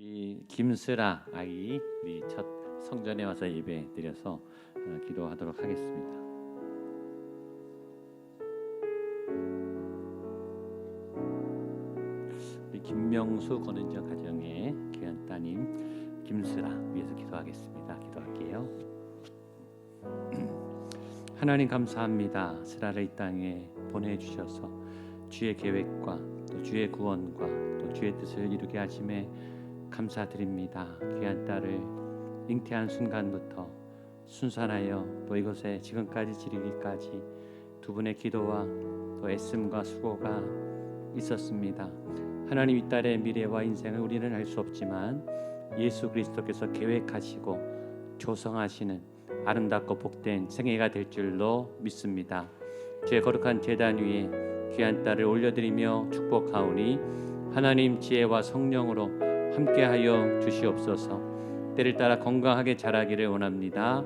우리 김슬아 아이 우리 첫 성전에 와서 예배 드려서 어, 기도하도록 하겠습니다. 우리 김명수 권은정 가정의 귀한 따님 김슬아 위해서 기도하겠습니다. 기도할게요. 하나님 감사합니다. 슬아를 이 땅에 보내주셔서 주의 계획과 또 주의 구원과 또 주의 뜻을 이루게 하심에 감사드립니다. 귀한 딸을 잉태한 순간부터 순산하여 또 이곳에 지금까지 지르기까지 두 분의 기도와 또 애씀과 수고가 있었습니다. 하나님 이 딸의 미래와 인생을 우리는 알 수 없지만 예수 그리스도께서 계획하시고 조성하시는 아름답고 복된 생애가 될 줄로 믿습니다. 주의 거룩한 제단 위에 귀한 딸을 올려드리며 축복하오니 하나님 지혜와 성령으로 함께하여 주시옵소서. 때를 따라 건강하게 자라기를 원합니다.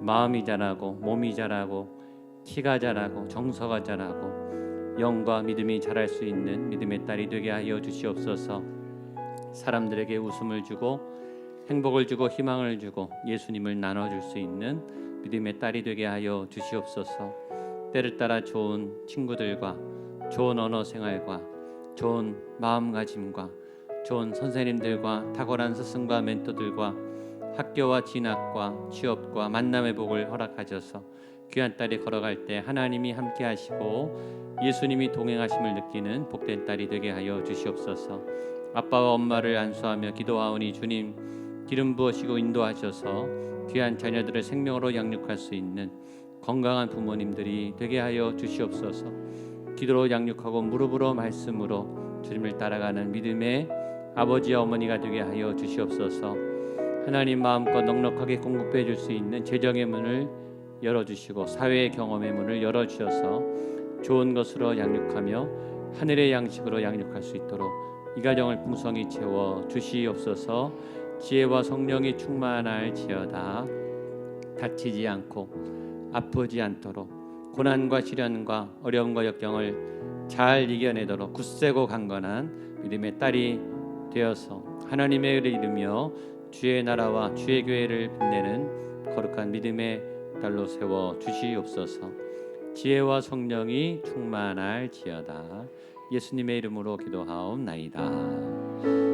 마음이 자라고 몸이 자라고 키가 자라고 정서가 자라고 영과 믿음이 자랄 수 있는 믿음의 딸이 되게 하여 주시옵소서. 사람들에게 웃음을 주고 행복을 주고 희망을 주고 예수님을 나눠 줄 수 있는 믿음의 딸이 되게 하여 주시옵소서. 때를 따라 좋은 친구들과 좋은 언어 생활과 좋은 마음가짐과 좋은 선생님들과 탁월한 스승과 멘토들과 학교와 진학과 취업과 만남의 복을 허락하셔서 귀한 딸이 걸어갈 때 하나님이 함께 하시고 예수님이 동행하심을 느끼는 복된 딸이 되게 하여 주시옵소서. 아빠와 엄마를 안수하며 기도하오니 주님 기름 부으시고 인도하셔서 귀한 자녀들을 생명으로 양육할 수 있는 건강한 부모님들이 되게 하여 주시옵소서. 기도로 양육하고 무릎으로 말씀으로 주님을 따라가는 믿음의 아버지와 어머니가 되게 하여 주시옵소서. 하나님 마음껏 넉넉하게 공급해 줄 수 있는 재정의 문을 열어 주시고 사회의 경험의 문을 열어 주셔서 좋은 것으로 양육하며 하늘의 양식으로 양육할 수 있도록 이 가정을 풍성히 채워 주시옵소서. 지혜와 성령이 충만할지어다. 다치지 않고 아프지 않도록 고난과 시련과 어려움과 역경을 잘 이겨내도록 굳세고 강건한 믿음의 딸이 되어서 하나님의 의를 이루며 주의 나라와 주의 교회를 빛내는 거룩한 믿음의 딸로 세워 주시옵소서. 지혜와 성령이 충만할지어다. 예수님의 이름으로 기도하옵나이다.